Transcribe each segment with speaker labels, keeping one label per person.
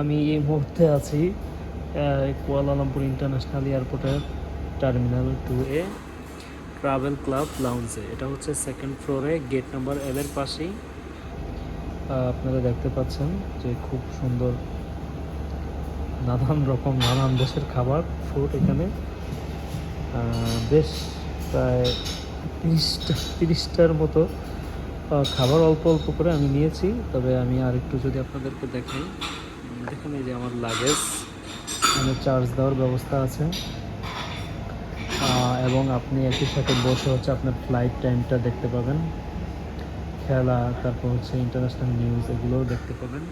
Speaker 1: আমি এই মুহূর্তে আছি কুয়ালালামপুর ইন্টারন্যাশনাল এয়ারপোর্টের terminal two A travel club লাউঞ্জে। এটা হচ্ছে সেকেন্ড ফ্লোরে, গেট নাম্বার এলের পাশেই। আপনারা দেখতে পাচ্ছেন যে খুব সুন্দর নানান রকম, নানান দেশের খাবার ফুড এখানে। বেশ প্রায় তিরিশটা, তিরিশটার মতো খাবার অল্প অল্প করে আমি নিয়েছি, তবে আমি আর একটু যদি আপনাদেরকে দেখাই। দেখেন এই যে আমার লাগেজ এখানে চার্জ দেওয়ার ব্যবস্থা আছে। এবং আপনি একই সাথে বসে হচ্ছে আপনার ফ্লাইট টাইমটা দেখতে পাবেন। খেলা, তারপর হচ্ছে ইন্টারন্যাশনাল নিউজ এগুলোও দেখতে পাবেন।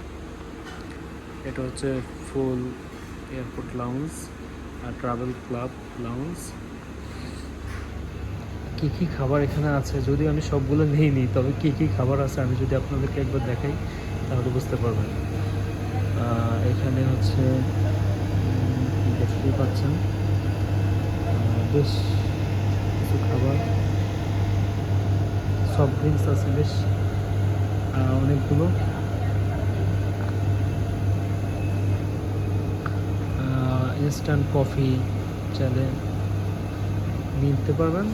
Speaker 1: এটা হচ্ছে ফুল এয়ারপোর্ট লাউন্স আর ট্রাভেল ক্লাব লাউন্স কী কী খাবার এখানে আছে? যদি আমি সবগুলো নিই নি তবে কী কী খাবার আছে? আমি যদি আপনাদেরকে একবার দেখাই, তাহলে বুঝতে পারবেন। এখানে হচ্ছে দেখতেই পাচ্ছেন বেশ কিছু খাবার, সফট ড্রিঙ্কস আছে বেশ অনেকগুলো। ইনস্ট্যান্ট কফি চাইলে নিতে পারবেন।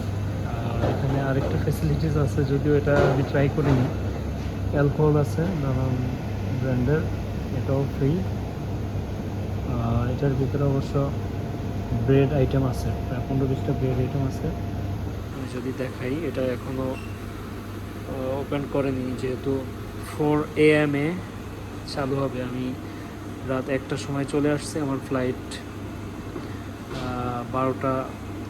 Speaker 1: আর এখানে আরেকটা ফেসিলিটিস আছে, যদিও এটা আমি ট্রাই করিনি। অ্যালকোহল আছে, নানান ব্র্যান্ডের এটাও ফ্রি এটার ভিতরে অবশ্য ব্রেড আইটেম আছে। প্রায় পনেরো বিশটা ব্রেড আইটেম আছে। আমি যদি দেখাই, এটা এখনও ওপেন করেনি, যেহেতু ফোর এ এম এ চালু হবে। আমি রাত একটার সময় চলে আসছে, আমার ফ্লাইট বারোটা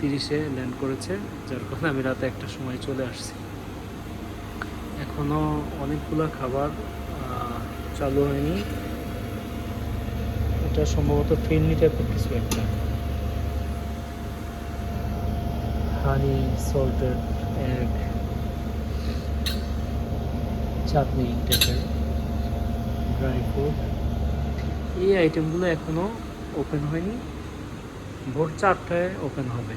Speaker 1: তিরিশে ল্যান্ড করেছে। যার কারণে আমি রাতে একটার সময় চলে আসছি। এখনও অনেকগুলো খাবার চালু হয়নি। এটা সম্ভবত ফিরনি টাইপের কিছু একটা। হানি, সল্টেড এগ চাটনি টাইপের, ড্রাই ফ্রুট। এই আইটেমগুলো এখনও ওপেন হয়নি। ভোর চারটায় ওপেন হবে।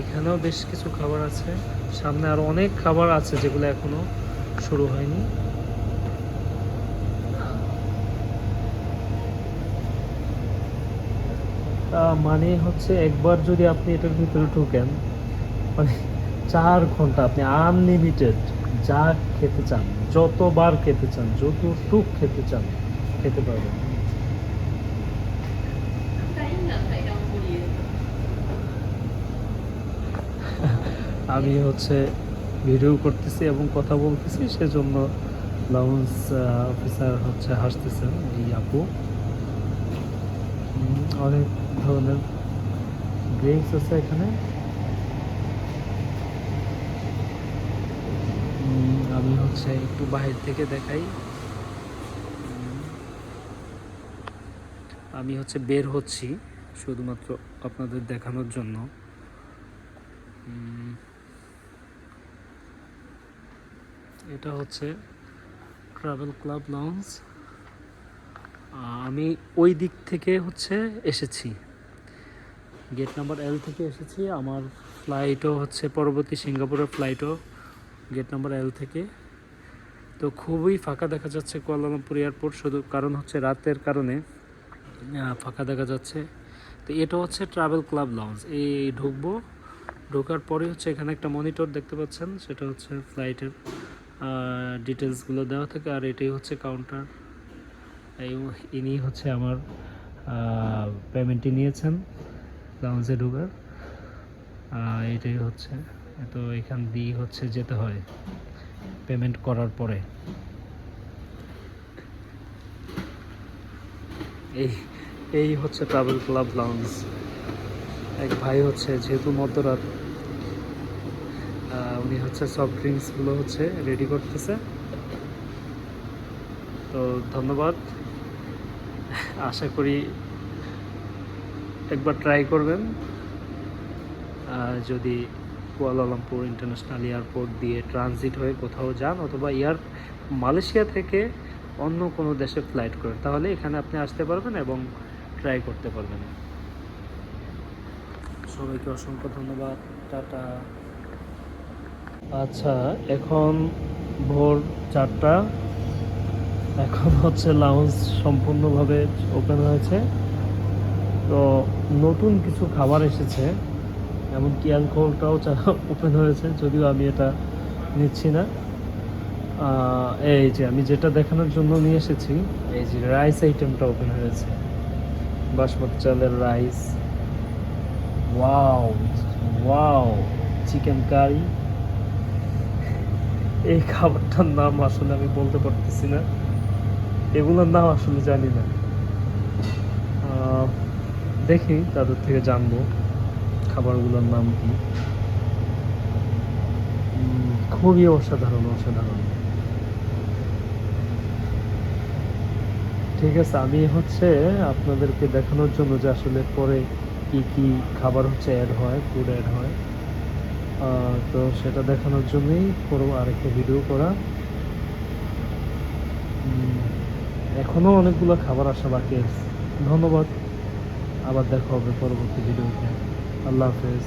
Speaker 1: এখানেও বেশ কিছু খাবার আছে। সামনে আরও অনেক খাবার আছে যেগুলো এখনও শুরু হয়নি। মানে হচ্ছে একবার যদি আপনি এটার ভিতরে ঢুকেন মানে চার ঘণ্টা আপনি আনলিমিটেড যা খেতে চান, যতবার খেতে চান, যতটুক খেতে চান, খেতে পারবেন। আমি হচ্ছে ভিডিও করতেছি এবং কথা বলতেছি, সেজন্য লাউন্স অফিসার হচ্ছে হাসতেছেন, এই আপু। অনেক ধরনের ড্রিঙ্কস আছে এখানে। আমি হচ্ছে একটু বাহির থেকে দেখাই। আমি হচ্ছে বের হচ্ছি শুধুমাত্র আপনাদের দেখানোর জন্য। এটা হচ্ছে ট্রাভেল ক্লাব লঞ্চ আমি ওই দিক থেকে হচ্ছে এসেছি। গেট নাম্বার এল থেকে এসেছি। আমার ফ্লাইটও হচ্ছে পরবর্তী সিঙ্গাপুরের ফ্লাইটও গেট নাম্বার এল থেকে। তো খুবই ফাঁকা দেখা যাচ্ছে কুয়ালালামপুর এয়ারপোর্ট, শুধু কারণ হচ্ছে রাতের কারণে ফাঁকা দেখা যাচ্ছে। তো এটা হচ্ছে ট্রাভেল ক্লাব লঞ্চ এই ঢুকবো, ঢোকার পরে হচ্ছে এখানে একটা মনিটর দেখতে পাচ্ছেন, সেটা হচ্ছে ফ্লাইটের ডিটেলসগুলো দেওয়া থাকে, আর এটাই হচ্ছে কাউন্টার ইনি হচ্ছে আমার পেমেন্টটি নিয়েছেন লাউঞ্জে ঢোকার। এটাই হচ্ছে। তো এখান দিয়ে হচ্ছে যেতে হয় পেমেন্ট করার পরে। এই এই হচ্ছে ট্রাভেল ক্লাব লাউঞ্জ এক ভাই হচ্ছে, যেহেতু মধ্যরাত উনি হচ্ছে সফট ড্রিঙ্কসগুলো হচ্ছে রেডি করতেছে। তো ধন্যবাদ। আশা করি একবার ট্রাই করবেন। যদি কুয়ালালামপুর ইন্টারন্যাশনাল এয়ারপোর্ট দিয়ে ট্রানজিট হয়ে কোথাও যান অথবা এয়ার মালয়েশিয়া থেকে অন্য কোনো দেশে ফ্লাইট করেন, তাহলে এখানে আপনি আসতে পারবেন এবং ট্রাই করতে পারবেন। সবাইকে অসংখ্য ধন্যবাদ, টাটা। আচ্ছা এখন ভোর চারটা। এখন হচ্ছে লাউঞ্জ সম্পূর্ণভাবে ওপেন হয়েছে। তো নতুন কিছু খাবার এসেছে, এমনকি অ্যালকোহলটাও ওপেন হয়েছে, যদিও আমি এটা নিচ্ছি না। এই যে আমি যেটা দেখানোর জন্য নিয়ে এসেছি, এই যে রাইস আইটেমটা ওপেন হয়েছে। বাসমতি চালের rice wow wow chicken curry এই খাবারটার নাম আসলে আমি বলতে পারতেছি না। এগুলোর নাম আসলে জানি না। দেখি তাদের থেকে জানব খাবারগুলোর নাম কি। খুবই অসাধারণ অসাধারণ। ঠিক আছে, আমি হচ্ছে আপনাদেরকে দেখানোর জন্য যে আসলে পরে কি কি খাবার হচ্ছে অ্যাড হয় ফুড অ্যাড হয়। তো সেটা দেখানোর জন্যই পুরো আরেকটা ভিডিও করা। এখনও অনেকগুলো খাবার আসা বাকি আছে। ধন্যবাদ। আবার দেখা হবে পরবর্তী ভিডিওতে আল্লাহ হাফেজ।